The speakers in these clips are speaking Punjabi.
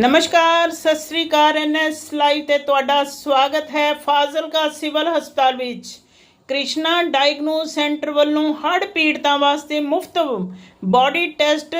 ਨਮਸਕਾਰ, ਸਤਿ ਸ੍ਰੀ ਅਕਾਲ। ਐਨਐਸ ਲਾਈਵ ਤੇ ਤੁਹਾਡਾ ਸਵਾਗਤ ਹੈ ਫਾਜ਼ਿਲਕਾ ਸਿਵਲ ਹਸਪਤਾਲ ਵਿੱਚ। ਕ੍ਰਿਸ਼ਨਾ ਡਾਇਗਨੋਸ ਸੈਂਟਰ ਵੱਲੋਂ ਹੜ੍ਹ ਪੀੜਤਾਂ ਵਾਸਤੇ ਮੁਫਤ ਬਾਡੀ ਟੈਸਟ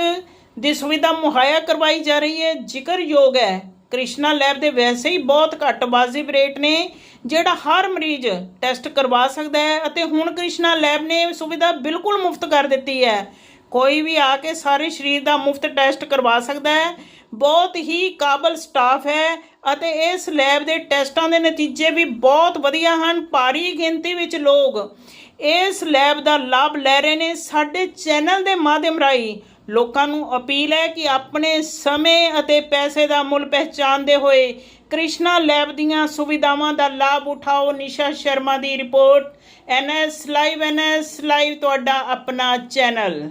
ਦੀ ਸੁਵਿਧਾ ਮੁਹੱਈਆ ਕਰਵਾਈ ਜਾ ਰਹੀ ਹੈ। ਜ਼ਿਕਰਯੋਗ ਹੈ, ਕ੍ਰਿਸ਼ਨਾ ਲੈਬ ਦੇ ਵੈਸੇ ਹੀ ਬਹੁਤ ਘੱਟ ਵਾਜਿਬ ਰੇਟ ਨੇ, ਜਿਹੜਾ ਹਰ ਮਰੀਜ਼ ਟੈਸਟ ਕਰਵਾ ਸਕਦਾ ਹੈ ਅਤੇ ਹੁਣ ਕ੍ਰਿਸ਼ਨਾ ਲੈਬ ਨੇ ਸੁਵਿਧਾ ਬਿਲਕੁਲ ਮੁਫਤ ਕਰ ਦਿੱਤੀ ਹੈ। ਕੋਈ ਵੀ ਆ ਕੇ ਸਾਰੇ ਸਰੀਰ ਦਾ ਮੁਫਤ ਟੈਸਟ ਕਰਵਾ ਸਕਦਾ ਹੈ। ਬਹੁਤ ਹੀ ਕਾਬਲ ਸਟਾਫ ਹੈ ਅਤੇ ਇਸ ਲੈਬ ਦੇ ਟੈਸਟਾਂ ਦੇ ਨਤੀਜੇ ਵੀ ਬਹੁਤ ਵਧੀਆ ਹਨ, ਭਾਰੀ ਗਿਣਤੀ ਵਿੱਚ ਲੋਕ ਇਸ ਲੈਬ ਦਾ ਲਾਭ ਲੈ ਰਹੇ ਨੇ। ਸਾਡੇ ਚੈਨਲ ਦੇ ਮਾਧਿਅਮ ਰਾਹੀਂ ਲੋਕਾਂ ਨੂੰ ਅਪੀਲ ਹੈ ਕਿ ਆਪਣੇ ਸਮੇਂ ਅਤੇ ਪੈਸੇ ਦਾ ਮੁੱਲ ਪਹਿਚਾਨਦੇ ਹੋਏ ਕ੍ਰਿਸ਼ਨਾ ਲੈਬ ਦੀਆਂ ਸੁਵਿਧਾਵਾਂ ਦਾ ਲਾਭ ਉਠਾਓ। ਨਿਸ਼ਾ ਸ਼ਰਮਾ ਦੀ report. NS live NS live ਤੁਹਾਡਾ ਆਪਣਾ ਚੈਨਲ।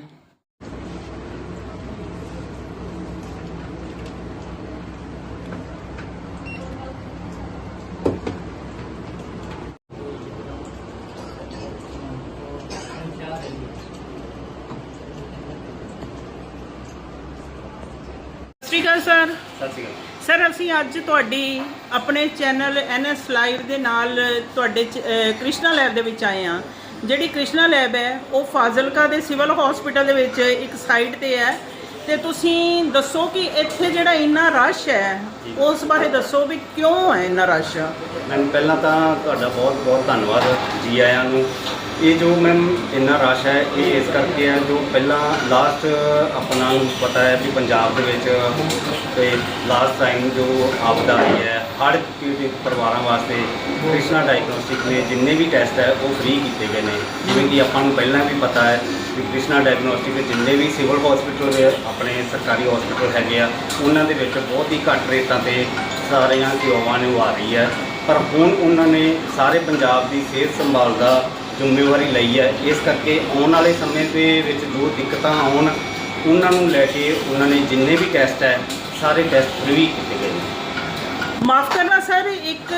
ਅਕਾਲ ਸਰ। ਸਤਿ ਸ਼੍ਰੀ ਅਕਾਲ। ਸਰ ਅਸੀਂ ਅੱਜ ਤੁਹਾਡੀ ਆਪਣੇ ਚੈਨਲ ਐਨਐਸ ਲਾਈਵ ਦੇ ਨਾਲ ਤੁਹਾਡੇ ਕ੍ਰਿਸ਼ਨਾ ਲੈਬ ਦੇ ਵਿੱਚ ਆਏ ਆ ਜਿਹੜੀ ਕ੍ਰਿਸ਼ਨਾ ਲੈਬ ਹੈ ਉਹ ਫਾਜ਼ਿਲਕਾ ਦੇ ਸਿਵਲ ਹਸਪੀਟਲ ਦੇ ਵਿੱਚ ਇੱਕ ਸਾਈਡ ਤੇ ਹੈ। ਤੇ ਤੁਸੀਂ ਦੱਸੋ ਕਿ ਇੱਥੇ ਜਿਹੜਾ ਇੰਨਾ ਰਸ਼ ਹੈ ਉਸ ਬਾਰੇ ਦੱਸੋ ਵੀ ਕਿਉਂ ਹੈ ਇੰਨਾ ਰਸ਼? ਮੈਮ ਪਹਿਲਾਂ ਤਾਂ ਤੁਹਾਡਾ ਬਹੁਤ ਬਹੁਤ ਧੰਨਵਾਦ ਜੀ ਆਇਆਂ ਨੂੰ। ਇਹ ਜੋ ਮੈਮ ਇੰਨਾ ਰਸ਼ ਹੈ, ਇਹ ਇਸ ਕਰਕੇ ਹੈ ਜੋ ਪਹਿਲਾਂ ਲਾਸਟ ਆਪਣਾ ਨੂੰ ਪਤਾ ਹੈ ਵੀ ਪੰਜਾਬ ਦੇ ਵਿੱਚ ਤੇ ਲਾਸਟ ਟਾਈਮ ਜੋ ਆਪਦਾ ਆਈ ਹੈ, ਹਰ ਪੀੜਿਤ ਪਰਿਵਾਰਾਂ ਵਾਸਤੇ ਕ੍ਰਿਸ਼ਨਾ ਡਾਇਗਨੋਸਟਿਕ ਨੇ ਜਿੰਨੇ ਵੀ ਟੈਸਟ ਹੈ, ਉਹ ਫ੍ਰੀ ਕੀਤੇ ਗਏ ਨੇ। ਜਿਵੇਂ ਕਿ ਆਪਾਂ ਨੂੰ ਪਹਿਲਾਂ ਵੀ ਪਤਾ ਹੈ ਵੀ ਕ੍ਰਿਸ਼ਨਾ ਡਾਇਗਨੋਸਟਿਕ ਦੇ ਜਿੰਨੇ ਵੀ ਸਿਵਲ ਹਸਪੀਟਲ ਦੇ ਆਪਣੇ ਸਰਕਾਰੀ ਹਸਪੀਟਲ ਹੈਗੇ ਆ, ਉਹਨਾਂ ਦੇ ਵਿੱਚ ਬਹੁਤ ਹੀ ਘੱਟ ਰੇਟਾਂ ਤੇ ਸਾਰੀਆਂ ਸੇਵਾਵਾਂ ਆ ਰਹੀ ਹੈ। ਪਰ ਹੁਣ ਉਹਨਾਂ ਨੇ ਸਾਰੇ ਪੰਜਾਬ ਦੀ ਸਿਹਤ ਸੰਭਾਲ ਦਾ ਜ਼ਿੰਮੇਵਾਰੀ ਲਈ ਹੈ। ਇਸ ਕਰਕੇ ਆਉਣ ਵਾਲੇ ਸਮੇਂ ਦੇ ਵਿੱਚ ਜੋ ਦਿੱਕਤਾਂ ਆਉਣ, ਉਹਨਾਂ ਨੂੰ ਲੈ ਕੇ ਉਹਨਾਂ ਨੇ ਜਿੰਨੇ ਵੀ ਟੈਸਟ ਹੈ, ਸਾਰੇ ਟੈਸਟ ਫ੍ਰੀ ਕੀਤੇ ਗਏ ਮਾਫ ਕਰਨਾ ਸਰ, ਇੱਕ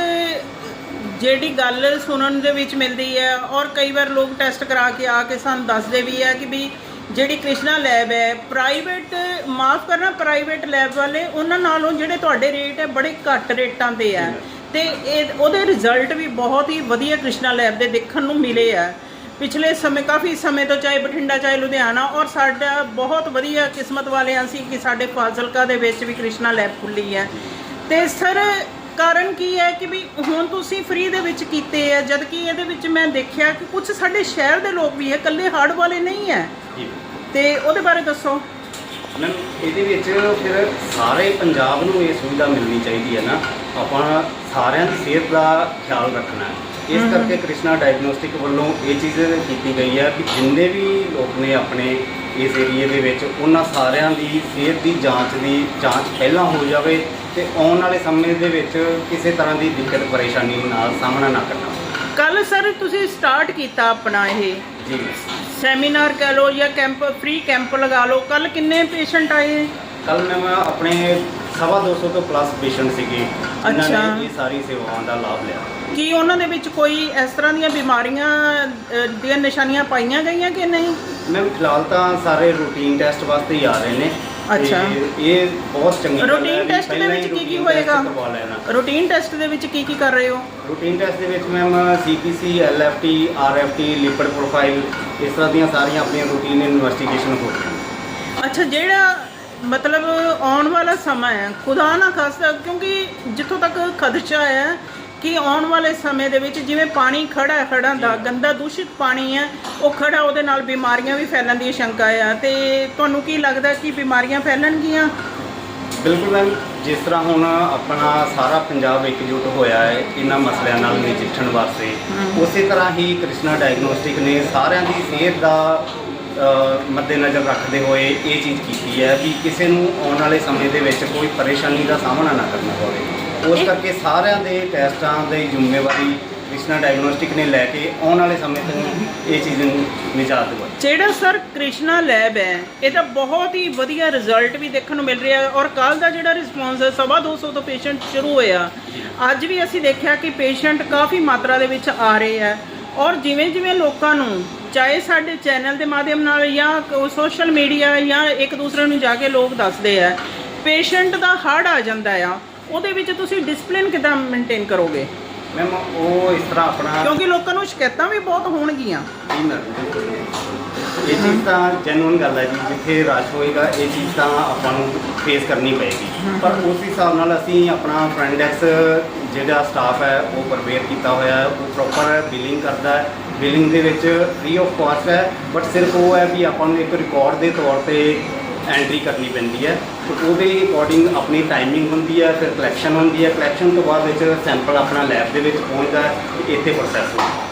ਜਿਹੜੀ ਗੱਲ ਸੁਣਨ ਦੇ ਵਿੱਚ ਮਿਲਦੀ ਹੈ ਔਰ ਕਈ ਵਾਰ ਲੋਕ ਟੈਸਟ ਕਰਾ ਕੇ ਆ ਕੇ ਸਾਨੂੰ ਦੱਸਦੇ ਵੀ ਹੈ ਕਿ ਵੀ ਜਿਹੜੀ ਕ੍ਰਿਸ਼ਨਾ ਲੈਬ ਹੈ ਪ੍ਰਾਈਵੇਟ ਮਾਫ ਕਰਨਾ ਪ੍ਰਾਈਵੇਟ ਲੈਬ ਵਾਲੇ, ਉਹਨਾਂ ਨਾਲੋਂ ਜਿਹੜੇ ਤੁਹਾਡੇ ਰੇਟ ਹੈ, ਬੜੇ ਘੱਟ ਰੇਟਾਂ ਤੇ ਹੈ। ਤੇ ਇਹ ਉਹਦੇ ਰਿਜ਼ਲਟ ਵੀ ਬਹੁਤ ਹੀ ਵਧੀਆ ਕ੍ਰਿਸ਼ਨਾ ਲੈਬ ਦੇ ਦੇਖਣ ਨੂੰ ਮਿਲੇ ਆ। ਪਿਛਲੇ ਸਮੇਂ ਕਾਫੀ ਸਮੇਂ ਤੋਂ ਚਾਹੇ ਬਠਿੰਡਾ ਚਾਹੇ ਲੁਧਿਆਣਾ ਔਰ ਸਾਡਾ ਬਹੁਤ ਵਧੀਆ ਕਿਸਮਤ ਵਾਲੇ ਹਾਂ ਅਸੀਂ ਕਿ ਸਾਡੇ ਫਾਜ਼ਿਲਕਾ ਦੇ ਵਿੱਚ ਵੀ ਕ੍ਰਿਸ਼ਨਾ ਲੈਬ ਖੁੱਲੀ ਹੈ। ਤੇ ਸਰ ਕਾਰਨ ਕੀ ਹੈ ਕਿ ਵੀ ਹੁਣ ਤੁਸੀਂ ਫ੍ਰੀ ਦੇ ਵਿੱਚ ਕੀਤੇ ਆ ਜਦ ਕਿ ਇਹਦੇ ਵਿੱਚ ਮੈਂ ਦੇਖਿਆ ਕਿ ਕੁਝ ਸਾਡੇ ਸ਼ਹਿਰ ਦੇ ਲੋਕ ਵੀ ਹੈ ਇਕੱਲੇ ਹਾਰਡ ਵਾਲੇ ਨਹੀਂ ਹੈ। ਜੀ। ਤੇ ਉਹਦੇ ਬਾਰੇ ਦੱਸੋ। ਮੈਮ ਇਹਦੇ ਵਿੱਚ ਫਿਰ ਸਾਰੇ ਪੰਜਾਬ ਨੂੰ ਇਹ ਸੁਵਿਧਾ ਮਿਲਣੀ ਚਾਹੀਦੀ ਹੈ ਨਾ। ਆਪਾਂ ਸਾਰਿਆਂ ਦੀ ਸਿਹਤ ਦਾ ਖਿਆਲ ਰੱਖਣਾ ਹੈ। ਇਸ। ਕਰਕੇ ਕ੍ਰਿਸ਼ਨਾ ਡਾਇਗਨੋਸਟਿਕ ਵੱਲੋਂ ਇਹ ਚੀਜ਼ ਕੀਤੀ ਗਈ ਹੈ ਕਿ ਜਿੰਨੇ ਵੀ ਲੋਕ ਨੇ ਆਪਣੇ ਇਸ ਏਰੀਏ ਦੇ ਵਿੱਚ ਉਹਨਾਂ ਸਾਰਿਆਂ ਦੀ ਸਿਹਤ ਦੀ ਜਾਂਚ ਦੀ ਜਾਂਚ ਪਹਿਲਾਂ ਹੋ ਜਾਵੇ ਤੇ ਆਉਣ ਵਾਲੇ ਸਮੇਂ ਦੇ ਵਿੱਚ ਕਿਸੇ ਤਰ੍ਹਾਂ ਦੀ ਦਿੱਕਤ ਪਰੇਸ਼ਾਨੀ ਨਾਲ ਸਾਹਮਣਾ ਨਾ ਕਰਨਾ ਕੱਲ ਸਰ ਤੁਸੀਂ ਸਟਾਰਟ ਕੀਤਾ ਆਪਣਾ ਇਹ। ਜੀ। ਸੈਮੀਨਾਰ ਕਹ ਲਓ ਜਾਂ ਕੈਂਪ ਫ੍ਰੀ ਕੈਂਪ ਲਗਾ ਲਓ। ਕੱਲ ਕਿੰਨੇ ਪੇਸ਼ੈਂਟ ਆਏ? ਕੱਲ ਮੈਂ ਆਪਣੇ ਸਵਾ 200 ਤੋਂ ਪਲੱਸ ਪੇਸ਼ੈਂਟ ਸੀਗੇ। ਅੱਛਾ। ਨੇ ਇਹ ਸਾਰੀ ਸੇਵਾਵਾਂ ਦਾ ਲਾਭ ਲਿਆ। ਕੀ ਉਹਨਾਂ ਦੇ ਵਿੱਚ ਕੋਈ ਇਸ ਤਰ੍ਹਾਂ ਦੀਆਂ ਬਿਮਾਰੀਆਂ ਅ, ਦੀਆਂ ਨਿਸ਼ਾਨੀਆਂ ਪਾਈਆਂ ਗਈਆਂ ਕਿ ਨਹੀਂ? ਮੈਮ ਫਿਲਹਾਲ ਤਾਂ ਸਾਰੇ ਰੂਟੀਨ ਟੈਸਟ ਵਾਸਤੇ ਹੀ ਆ ਰਹੇ ਨੇ। ਤੇ ਅੱਛਾ। ਇਹ ਬਹੁਤ ਚੰਗੀ ਗੱਲ ਹੈ ਰੂਟੀਨ ਵੀ ਟੈਸਟ ਦੇ ਪਹਿਲਾਂ ਹੀ ਵਿੱਚ ਕੀ ਕੀ routine test ਹੋਏਗਾ? ਕਰਵਾ ਲੈਣਾ। ਰੂਟੀਨ ਟੈਸਟ ਦੇ ਵਿੱਚ ਕੀ ਕੀ ਕਰ ਰਹੇ ਹੋ? ਰੂਟੀਨ ਟੈਸਟ ਦੇ ਵਿੱਚ ma'am CPC LFT RFT lipid profile ਇਸ ਤਰ੍ਹਾਂ ਦੀਆਂ ਸਾਰੀਆਂ ਆਪਣੀਆਂ ਰੂਟੀਨ ਇਨਵੈਸਟੀਗੇਸ਼ਨ ਹੋ ਰਹੀਆਂ ਅੱਛਾ ਜਿਹੜਾ ਮਤਲਬ ਆਉਣ ਵਾਲਾ ਸਮਾਂ ਹੈ। ਖੁਦਾ ਨਾ ਖਾਸਤਾ ਕਿਉਂਕਿ ਜਿੱਥੋਂ ਤੱਕ ਖਦਸ਼ਾ ਹੈ ਕਿ ਆਉਣ ਵਾਲੇ ਸਮੇਂ ਦੇ ਵਿੱਚ ਜਿਵੇਂ ਪਾਣੀ ਖੜਾ ਹੈ ਖੜਾਂ ਦਾ ਗੰਦਾ ਦੂਸ਼ਿਤ ਪਾਣੀ ਹੈ ਉਹ ਖੜਾ ਉਹਦੇ ਨਾਲ ਬਿਮਾਰੀਆਂ ਵੀ ਫੈਲਣ ਦੀ ਸ਼ੰਕਾ ਆ ਤੇ ਤੁਹਾਨੂੰ ਕੀ ਲੱਗਦਾ ਕਿ ਬਿਮਾਰੀਆਂ ਫੈਲਣਗੀਆਂ? ਬਿਲਕੁਲ ਮੈਮ ਜਿਸ ਤਰ੍ਹਾਂ ਹੁਣ ਆਪਣਾ ਸਾਰਾ ਪੰਜਾਬ ਇਕਜੁੱਟ ਹੋਇਆ ਹੈ ਇਹਨਾਂ ਮਸਲਿਆਂ ਨਾਲ ਨਜਿੱਠਣ ਵਾਸਤੇ। ਉਸੇ ਤਰ੍ਹਾਂ ਹੀ ਕ੍ਰਿਸ਼ਨਾ ਡਾਇਗਨੋਸਟਿਕ ਨੇ ਸਾਰਿਆਂ ਦੀ ਸਿਹਤ ਦਾ ਮੱਦੇਨਜ਼ਰ ਰੱਖਦੇ ਹੋਏ ਇਹ ਚੀਜ਼ ਕੀਤੀ ਹੈ ਵੀ ਕਿਸੇ ਨੂੰ ਆਉਣ ਵਾਲੇ ਸਮੇਂ ਦੇ ਵਿੱਚ ਕੋਈ ਪਰੇਸ਼ਾਨੀ ਦਾ ਸਾਹਮਣਾ ਨਾ ਕਰਨਾ ਪਵੇ। ਉਸ ਕਰਕੇ ਸਾਰਿਆਂ ਦੇ ਟੈਸਟਾਂ ਦੀ ਜ਼ਿੰਮੇਵਾਰੀ ਕ੍ਰਿਸ਼ਨਾ ਡਾਇਗਨੋਸਟਿਕ ਨੇ ਲੈ ਕੇ ਆਉਣ ਵਾਲੇ ਸਮੇਂ ਤੋਂ ਇਹ ਚੀਜ਼ ਨੂੰ ਨਿਜਾਤ ਦਿਵਾਈ। ਜਿਹੜਾ ਸਰ ਕ੍ਰਿਸ਼ਨਾ ਲੈਬ ਹੈ ਇਹਦਾ ਬਹੁਤ ਹੀ ਵਧੀਆ ਰਿਜ਼ਲਟ ਵੀ ਦੇਖਣ ਨੂੰ ਮਿਲ ਰਿਹਾ ਹੈ ਔਰ ਕੱਲ ਦਾ ਜਿਹੜਾ ਰਿਸਪੌਂਸ ਹੈ ਸਵਾ 200 ਤੋਂ ਪੇਸ਼ੈਂਟ ਸ਼ੁਰੂ ਹੋਇਆ ਅੱਜ ਵੀ ਅਸੀਂ ਦੇਖਿਆ ਕਿ ਪੇਸ਼ੈਂਟ ਕਾਫੀ ਮਾਤਰਾ ਦੇ ਵਿੱਚ ਆ ਰਹੇ ਹੈ ਔਰ ਜਿਵੇਂ ਜਿਵੇਂ ਲੋਕਾਂ ਨੂੰ ਚਾਹੇ ਸਾਡੇ ਚੈਨਲ ਦੇ ਮਾਧਿਅਮ ਨਾਲ ਜਾਂ ਸੋਸ਼ਲ ਮੀਡੀਆ ਜਾਂ ਇੱਕ ਦੂਸਰੇ ਨੂੰ ਜਾ ਕੇ ਲੋਕ ਦੱਸਦੇ ਆ ਪੇਸ਼ੈਂਟ ਦਾ ਹਾਰਟ ਆ ਜਾਂਦਾ ਆ ਉਹਦੇ ਵਿੱਚ ਤੁਸੀਂ ਡਿਸਪਲਿਨ ਕਿਦਾਂ ਮੇਨਟੇਨ ਕਰੋਗੇ? ਮੈਮ ਉਹ ਇਸ ਤਰ੍ਹਾਂ ਆਪਣਾ ਕਿਉਂਕਿ ਲੋਕਾਂ ਨੂੰ ਸ਼ਿਕਾਇਤਾਂ ਵੀ ਬਹੁਤ ਹੋਣਗੀਆਂ। ਜੀ ਮੈਮ ਇਹ ਚੀਜ਼ ਤਾਂ ਜੈਨੂਇਨ ਗੱਲ ਹੈ ਜੀ ਜਿੱਥੇ ਰਸ਼ ਹੋਏਗਾ ਇਹ ਚੀਜ਼ ਤਾਂ ਆਪਾਂ ਨੂੰ ਫੇਸ ਕਰਨੀ ਪਏਗੀ। ਪਰ ਉਸ ਹਿਸਾਬ ਨਾਲ ਅਸੀਂ ਆਪਣਾ ਫਰੈਂਡੈਕਸ ਜਿਹੜਾ ਸਟਾਫ ਹੈ ਉਹ ਪ੍ਰਪੇਅਰ ਕੀਤਾ ਹੋਇਆ ਹੈ ਉਹ ਪ੍ਰੋਪਰ ਬਿਲਿੰਗ ਕਰਦਾ ਹੈ। ਬਿਲਿੰਗ ਦੇ ਵਿੱਚ ਫ੍ਰੀ ਆਫ ਕਾਸਟ ਹੈ ਬਟ ਸਿਰਫ ਉਹ ਹੈ ਵੀ ਆਪਾਂ ਨੂੰ ਇੱਕ ਰਿਕਾਰਡ ਦੇ ਤੌਰ ਤੇ ਐਂਟਰੀ ਕਰਨੀ ਪੈਂਦੀ ਹੈ। ਤੇ ਉਹਦੇ ਅਕੋਰਡਿੰਗ ਆਪਣੀ ਟਾਈਮਿੰਗ ਹੁੰਦੀ ਹੈ, ਫਿਰ ਕਲੈਕਸ਼ਨ ਹੁੰਦੀ ਹੈ। ਕਲੈਕਸ਼ਨ ਤੋਂ ਬਾਅਦ ਵਿੱਚ ਸੈਂਪਲ ਆਪਣਾ ਲੈਬ ਦੇ ਵਿੱਚ ਪਹੁੰਚਦਾ ਹੈ, ਤੇ ਇੱਥੇ ਪ੍ਰੋਸੈਸ ਹੁੰਦਾ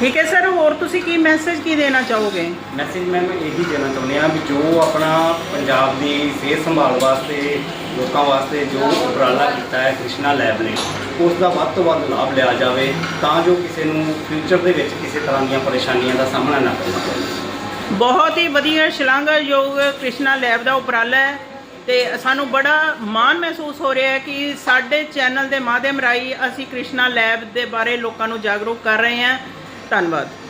ਠੀਕ ਹੈ ਸਰ ਹੋਰ ਤੁਸੀਂ ਕੀ ਮੈਸੇਜ ਕੀ ਦੇਣਾ ਚਾਹੋਗੇ? ਮੈਸੇਜ ਮੈਂ ਇਹੀ ਦੇਣਾ ਚਾਹੁੰਦੇ ਹਾਂ ਵੀ ਜੋ ਆਪਣਾ ਪੰਜਾਬ ਦੀ ਸਿਹਤ ਸੰਭਾਲ ਵਾਸਤੇ ਲੋਕਾਂ ਵਾਸਤੇ ਜੋ ਉਪਰਾਲਾ ਕੀਤਾ ਹੈ ਕ੍ਰਿਸ਼ਨਾ ਲੈਬ ਨੇ ਉਸ ਦਾ ਵੱਧ ਤੋਂ ਵੱਧ ਲਾਭ ਲਿਆ ਜਾਵੇ ਤਾਂ ਜੋ ਕਿਸੇ ਨੂੰ ਫਿਊਚਰ ਦੇ ਵਿੱਚ ਕਿਸੇ ਤਰ੍ਹਾਂ ਦੀਆਂ ਪਰੇਸ਼ਾਨੀਆਂ ਦਾ ਸਾਹਮਣਾ ਨਾ ਕਰਨਾ ਪਵੇ। ਬਹੁਤ ਹੀ ਵਧੀਆ ਸ਼ਲਾਘਾਯੋਗ ਕ੍ਰਿਸ਼ਨਾ ਲੈਬ ਦਾ ਉਪਰਾਲਾ ਹੈ ਤੇ ਸਾਨੂੰ ਬੜਾ ਮਾਣ ਮਹਿਸੂਸ ਹੋ ਰਿਹਾ ਹੈ ਕਿ ਸਾਡੇ ਚੈਨਲ ਦੇ ਮਾਧਿਅਮ ਰਾਹੀਂ ਅਸੀਂ ਕ੍ਰਿਸ਼ਨਾ ਲੈਬ ਦੇ ਬਾਰੇ ਲੋਕਾਂ ਨੂੰ ਜਾਗਰੂਕ ਕਰ ਰਹੇ ਹਾਂ। ਧੰਨਵਾਦ।